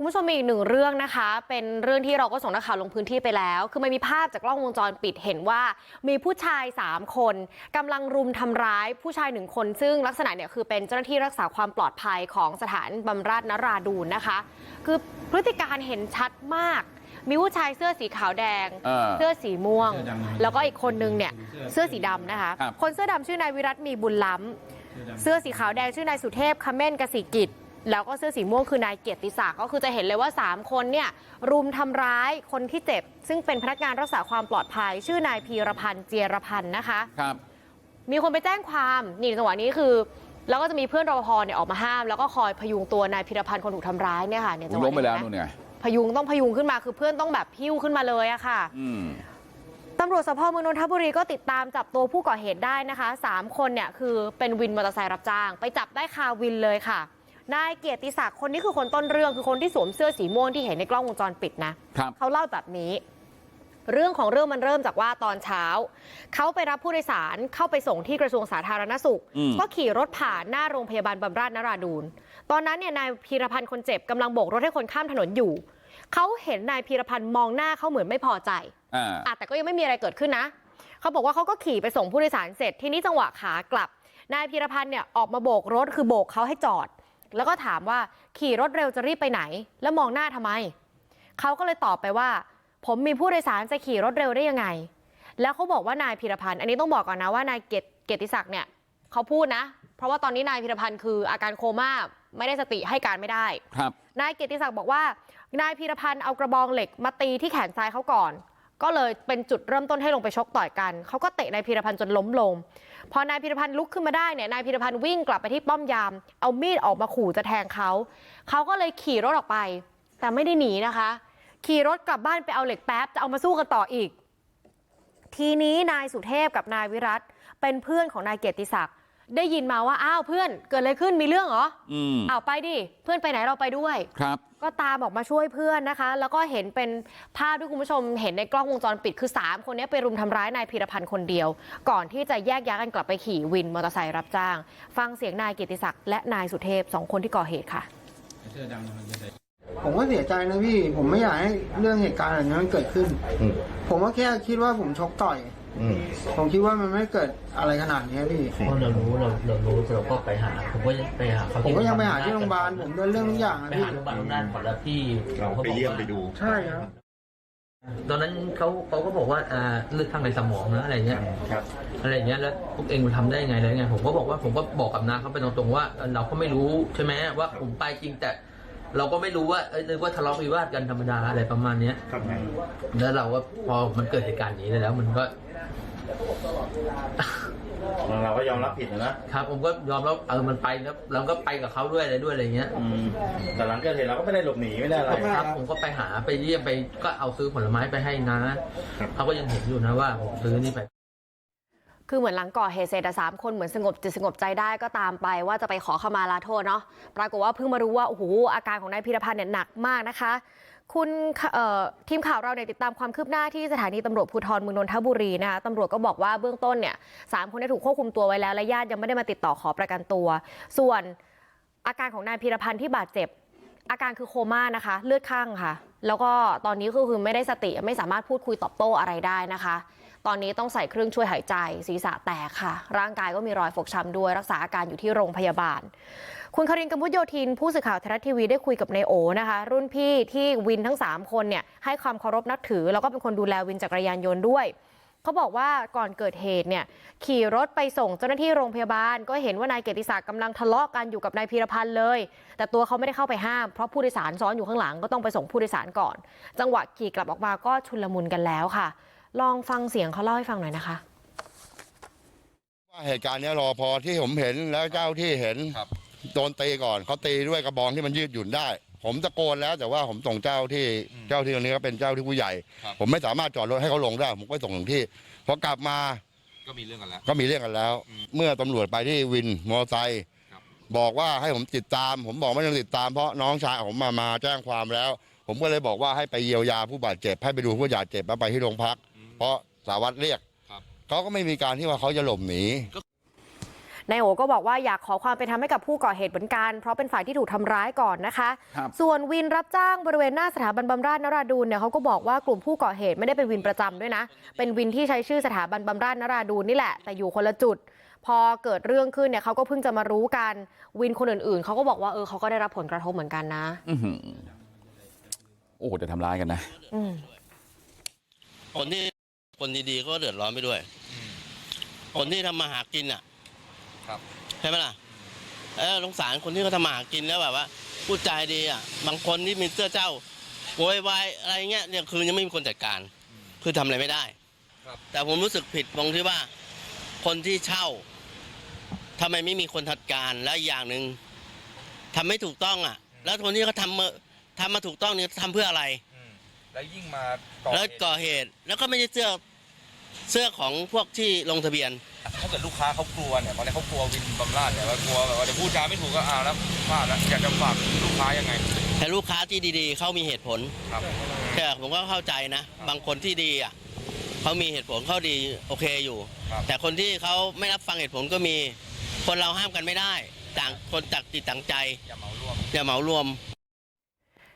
คุณผู้ชมมีอีกหนึ่งเรื่องนะคะ เป็นเรื่องที่เราก็ส่งนักข่าวลงพื้นที่ไปแล้ว คือมันมีภาพจากกล้องวงจรปิดเห็นว่า มีผู้ชาย3คนกำลังรุมทำร้ายผู้ชายหนึ่งคน ซึ่งลักษณะเนี่ยคือเป็นเจ้าหน้าที่รักษาความปลอดภัยของสถานบำราศนราดูนนะคะ คือพฤติการเห็นชัดมาก มีผู้ชายเสื้อสีขาวแดง อ่า เสื้อสีม่วง แล้วก็อีกคนนึงเนี่ยเสื้อสีดำนะคะ ครับ คนเสื้อดำชื่อนายวิรัตมีบุญล้ำ เสื้อสีขาวแดงชื่อนายสุเทพคเม่นกสิกิจ แล้วก็เสื้อสีม่วงคือนายเกียรติศักดิ์ก็คือจะเห็นเลยว่า 3 คนเนี่ยรุมทำร้ายคนที่เจ็บ ซึ่งเป็นพนักงานรักษาความปลอดภัย ชื่อนายพีรพันธ์เจียรพันธ์นะคะครับมีคนไปแจ้งความนี่จังหวะนี้คือ แล้วก็จะมีเพื่อนรปภเนี่ยออกมาห้าม แล้วก็คอยพยุงตัวนายพีรพันธ์คนถูกทำร้ายเนี่ยค่ะเนี่ยจังหวะล้มไปแล้วนี้นู่นนะไงพยุงต้องพยุงขึ้นมาคือเพื่อนต้องแบบพิ้วขึ้นมาเลยอะค่ะอืมตำรวจสพเมืองนนทบุรีก็ติดตามจับตัวผู้ก่อเหตุได้นะคะสามคนเนี่ยคือเป็นวินมอเตอร์ไซค์รับจ้าง ไปจับได้คาวินเลยค่ะ นายเกียรติศักดิ์คนนี้คือคนต้นเรื่องคือคนที่สวมเสื้อสีม่วงที่เห็นในกล้องวงจรปิดนะครับเขาเล่าแบบนี้ เรื่องของเรื่องมันเริ่มจากว่าตอนเช้าเขาไปรับผู้โดยสารเข้าไปส่งที่กระทรวงสาธารณสุขอืมก็ขี่รถผ่านหน้าโรงพยาบาลบำราศนราดูนตอนนั้นเนี่ยนายพีรพันธ์คนเจ็บกำลังโบกรถให้คนข้ามถนนอยู่เขาเห็นนายพีรพันธ์มองหน้าเขาเหมือนไม่พอใจอ่าอะแต่ก็ยังไม่มีอะไรเกิดขึ้นนะเขาบอกว่าเขาก็ขี่ไปส่งผู้โดยสารเสร็จทีนี้จังหวะขากลับ นายพีรพันธ์เนี่ยออกมาโบกรถคือโบกเขาให้จอด แล้วก็ถามว่าขี่รถเร็วจะรีบไปไหนแล้วมองหน้าทำไมเขาก็เลยตอบไปว่า ผมมีผู้โดยสารจะขี่รถเร็วได้ยังไง แล้วเขาบอกว่านายพีรพันธ์อันนี้ต้องบอกก่อนนะว่านายเกียรติเกียรติศักดิ์เนี่ยเขาพูดนะ เพราะว่าตอนนี้นายพีรพันธ์คืออาการโคม่าไม่ได้สติให้การไม่ได้ครับนายเกียรติศักดิ์บอกว่านายพีรพันธ์เอากระบองเหล็กมาตีที่แขนซ้ายเขาก่อน ก็เลยเป็นจุดเริ่มต้นให้ลงไปชกต่อยกันเขาก็เตะนายพีรพันธ์จนล้มลง พอนายพิรพันธ์ลุกขึ้นมาได้เนี่ยนายพิรพันธ์วิ่งกลับไปที่ป้อมยามเอามีดออกมาขู่จะแทงเขาเขาก็เลยขี่รถออกไป แต่ไม่ได้หนีนะคะ ขี่รถกลับบ้านไปเอาเหล็กแป๊บจะเอามาสู้กันต่ออีก ทีนี้นายสุเทพกับนายวิรัตเป็นเพื่อนของนายเกียรติศักดิ์ ได้ยินมาว่าอ้าวเพื่อนเกิดอะไรขึ้นมีเรื่องเหรออืมอ้าวไปดิเพื่อนไปไหนเราไปด้วยครับ ก็ตามออกมาช่วยเพื่อนนะคะ แล้วก็เห็นเป็นภาพที่คุณผู้ชมเห็นในกล้องวงจรปิดคือ3คนนี้ไปรุมทำร้ายนายพีรพันธ์คนเดียว ก่อนที่จะแยกย้ายกันกลับไปขี่วินมอเตอร์ไซค์รับจ้าง ฟังเสียงนายเกียรติศักดิ์และนายสุเทพสองคนที่ก่อเหตุค่ะ ผมก็เสียใจนะพี่ผมไม่อยากให้เรื่องเหตุการณ์แบบนี้มันเกิดขึ้นอืมผมก็แค่คิดว่าผมชกต่อยอืมผมคิดว่ามันไม่เกิดอะไรขนาดนี้พี่เพราะเรารู้เราเรารู้เราก็ไปหาผมก็ยังไปหาเขาผมก็ยังไปหาที่โรงพยาบาลผมเดินเรื่องทุกอย่างนะไปพี่หาโรงพยาบาลโรงพยาบาลก่อนแล้วพี่เราไปเยี่ยมไปดูใช่ครับตอนนั้นเขาเขาก็บอกว่าอ่าเลือดข้างในสมองนะอะไรเงี้ยครับอะไรเงี้ยแล้วพวกเองทำได้ยังไงอะไรเงี้ยผมก็บอกว่าผมก็บอกกับนาเขาไปตรงๆว่าเออเราก็ไม่รู้ใช่ไหมว่าผมไปจริงแต่ เราก็ไม่รู้ว่าเอ้ยนึกว่าทะเลาะวิวาทกันธรรมดาอะไรประมาณเนี้ย ครับแล้วเราก็พอมันเกิดเหตุการณ์อย่างนี้แล้วมันก็ เราก็ยอมรับผิดนะนะครับ ผมก็ยอมรับเออมันไปแล้วเราก็ไปกับเขาด้วยอะไรด้วยอะไรเงี้ยอืมแต่หลังเกิดเหตุเราก็ไม่ได้หลบหนีไม่ได้อะไรครับ ผมก็ไปหาไปเยี่ยมไปก็เอาซื้อผลไม้ไปให้นะเขาก็ยังเห็นอยู่นะว่าผมซื้อนี่ไป คือเหมือนหลังก่อเหตุเสร็จอะสามคนเหมือนสงบจิตสงบใจได้ก็ตามไปว่าจะไปขอขมาลาโทษเนาะปรากฏว่าเพิ่งมารู้ว่าโอ้โหอาการของนายพีรพันธ์เนี่ยหนักมากนะคะ คุณทีมข่าวเราเนี่ยติดตามความคืบหน้าที่สถานีตำรวจภูธรเมืองนนทบุรีนะคะตำรวจก็บอกว่าเบื้องต้นเนี่ยสามคนได้ถูกควบคุมตัวไว้แล้วและญาติยังไม่ได้มาติดต่อขอประกันตัว ส่วนอาการของนายพีรพันธ์ที่บาดเจ็บ อาการคือโคม่านะคะ เลือดข้างค่ะ แล้วก็ตอนนี้ก็คือไม่ได้สติไม่สามารถพูดคุยตอบโต้อะไรได้นะคะ ตอนนี้ต้องใส่เครื่องช่วยหายใจ ศีรษะแตกค่ะ ร่างกายก็มีรอยฟกช้ำด้วยรักษาอาการอยู่ที่โรงพยาบาล คุณคารินกำพุทโยธิน ผู้สื่อข่าวไทยรัฐทีวีได้คุยกับนายโอนะคะ รุ่นพี่ที่วินทั้ง 3 คนเนี่ยให้ความเคารพนับถือ แล้วก็เป็นคนดูแลวินจักรยานยนต์ด้วยเขาบอกว่าก่อนเกิดเหตุเนี่ยขี่รถไปส่งเจ้าหน้าที่โรงพยาบาล ก็เห็นว่านายเกียรติศักดิ์กำลังทะเลาะกันอยู่กับนายพีรพันธ์เลย แต่ตัวเขาไม่ได้เข้าไปห้ามเพราะผู้โดยสารซ้อนอยู่ข้างหลังก็ต้องไปส่งผู้โดยสารก่อน จังหวะขี่กลับออกมาก็ชุลมุนกันแล้วค่ะ ลองฟังเสียงเขาเล่าให้ฟังหน่อยนะคะ ว่าเหตุการณ์เนี้ยรอพอที่ผมเห็นแล้วเจ้าที่เห็นครับ โดนตีก่อนเขาตีด้วยกระบองที่มันยืดหยุ่นได้ ผมตะโกนแล้วแต่ว่าผมส่งเจ้าที่เจ้าที่ตรงนี้ก็เป็นเจ้าที่ผู้ใหญ่ ครับ ผมไม่สามารถจอดรถให้เขาลงได้ ผมก็ส่งถึงที่พอกลับมาก็มีเรื่องกันแล้ว ก็มีเรื่องกันแล้วเมื่อตำรวจไปที่วินมอเตอร์ไซค์ครับ บอกว่าให้ผมติดตาม ผมบอกไม่ต้องติดตามเพราะน้องชายผมมามาแจ้งความแล้ว ผมก็เลยบอกว่าให้ไปเยียวยาผู้บาดเจ็บให้ไปดูผู้บาดเจ็บแล้วไปที่โรงพัก เพราะสารวัตรเรียกครับเขาก็ไม่มีการที่ว่าเขาจะหลบหนีนายโอก็บอกว่าอยากขอความเป็นธรรมให้กับผู้ก่อเหตุเหมือนกัน เพราะเป็นฝ่ายที่ถูกทำร้ายก่อนนะคะครับส่วนวินรับจ้างบริเวณหน้าสถาบันบำราศนราดูนเนี่ยเขาก็บอกว่ากลุ่มผู้ก่อเหตุไม่ได้เป็นวินประจำด้วยนะ เป็นวินที่ใช้ชื่อสถาบันบำราศนราดูนนี่แหละ แต่อยู่คนละจุด พอเกิดเรื่องขึ้นเนี่ยเขาก็เพิ่งจะมารู้กันวินคนอื่นๆเขาก็บอกว่าเออเขาก็ได้รับผลกระทบเหมือนกันนะอื้อหือโอ้โหจะทำร้ายกันนะอืมคนที่ คนดีๆก็เดือดร้อนไปด้วย คนที่ทำมาหากินอะครับ ใช่ไหมล่ะเออสงสารคนที่เขาทำมาหากินแล้วแบบว่าพูดจาดีอะ บางคนที่มีเสื้อเจ้าโวยวายอะไรเงี้ยเนี่ยคือยังไม่มีคนจัดการ คือทำอะไรไม่ได้ ครับ แต่ผมรู้สึกผิดตรงที่ว่า คนที่เช่าทำไมไม่มีคนจัดการและอีกอย่างหนึ่งทำไม่ถูกต้องอะ แล้วคนที่เขาทำมาทำมาถูกต้องเนี่ยทำเพื่ออะไร อืมแล้วยิ่งมาก่อแล้วเหตุก่อเหตุแล้วก็ไม่ใช่เสื้อ เสื้อของพวกที่ลงทะเบียน ถ้าเกิดลูกค้าเขากลัวเนี่ยตอนนี้เขากลัววินบำราศเนี่ยว่ากลัวแบบว่าเดี๋ยวพูดจาไม่ถูกก็อ้าวแล้วพลาดแล้วอยากจะฝากลูกค้ายังไง แต่ลูกค้าที่ดีๆ เขามีเหตุผลครับแต่ผมก็เข้าใจนะ บางคนที่ดีอะเขามีเหตุผลเขาดีโอเคอยู่ ครับ แต่คนที่เขาไม่รับฟังเหตุผลก็มี คนเราห้ามกันไม่ได้ ต่างคนตักติดต่างใจอย่าเหมารวมอย่าเหมารวม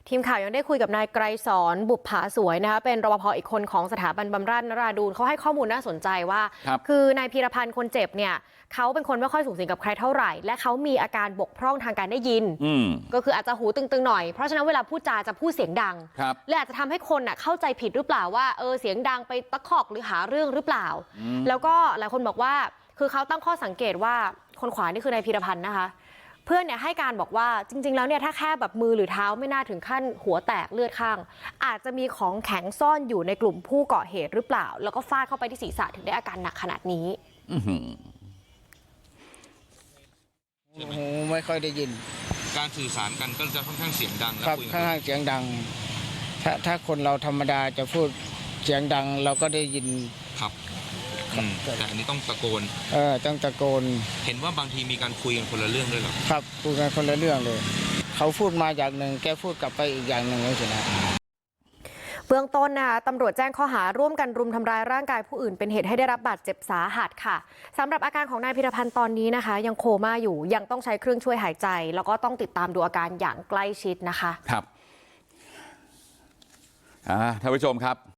ทีมข่าวยังได้คุยกับนายไกรสอนบุปผาสวยนะคะเป็นรปภอีกคนของสถาบันบำราศนราดูนเขาให้ข้อมูลน่าสนใจว่าครับอนายพีรพันธ์คนเจ็บเนี่ยเขาเป็นคนไม่ค่อยสูงสิงกับใครเท่าไหร่ และเขามีอาการบกพร่องทางการได้ยินอืมก็คืออาจจะหูตึงๆหน่อย เพราะฉะนั้นเวลาพูดจาจะพูดเสียงดังครับและอาจจะทำให้คนน่ะเข้าใจผิดหรือเปล่าว่าเออเสียงดังไปตะคอกหรือหาเรื่องหรือเปล่าอืมแล้วก็หลายคนบอกว่าคือเขาตั้งข้อสังเกตว่าคนขวานี่คือนายพีรพันธ์นะคะ เพื่อนเนี่ยให้การบอกว่าจริงๆแล้วเนี่ยถ้าแค่แบบมือหรือเท้าไม่น่าถึงขั้นหัวแตกเลือดข้าง อาจจะมีของแข็งซ่อนอยู่ในกลุ่มผู้ก่อเหตุหรือเปล่า แล้วก็ฟาดเข้าไปที่ศีรษะถึงได้อาการหนักขนาดนี้อื้อหือโอ้โหไม่ค่อยได้ยิน การสื่อสารกันก็จะค่อนข้างเสียงดังครับข้างๆเสียงดัง ถ้าถ้าคนเราธรรมดาจะพูดเสียงดังเราก็ได้ยินครับ อืมแต่อันนี้ต้องตะโกน เออต้องตะโกนเห็นว่าบางทีมีการคุยกันคนละเรื่องด้วยเหรอครับพูดกันคนละเรื่องเลย เขาพูดมาอย่างหนึ่งแกพูดกลับไปอีกอย่างหนึ่งเลยสินะ เบื้องต้นนะคะตำรวจแจ้งข้อหาร่วมกันรุมทำร้ายร่างกายผู้อื่นเป็นเหตุให้ได้รับบาดเจ็บสาหัสค่ะสำหรับอาการของนายพิรพันธ์ตอนนี้นะคะ ยังโคม่าอยู่ยังต้องใช้เครื่องช่วยหายใจ แล้วก็ต้องติดตามดูอาการอย่างใกล้ชิดนะคะ ครับอ่าท่านผู้ชมครับ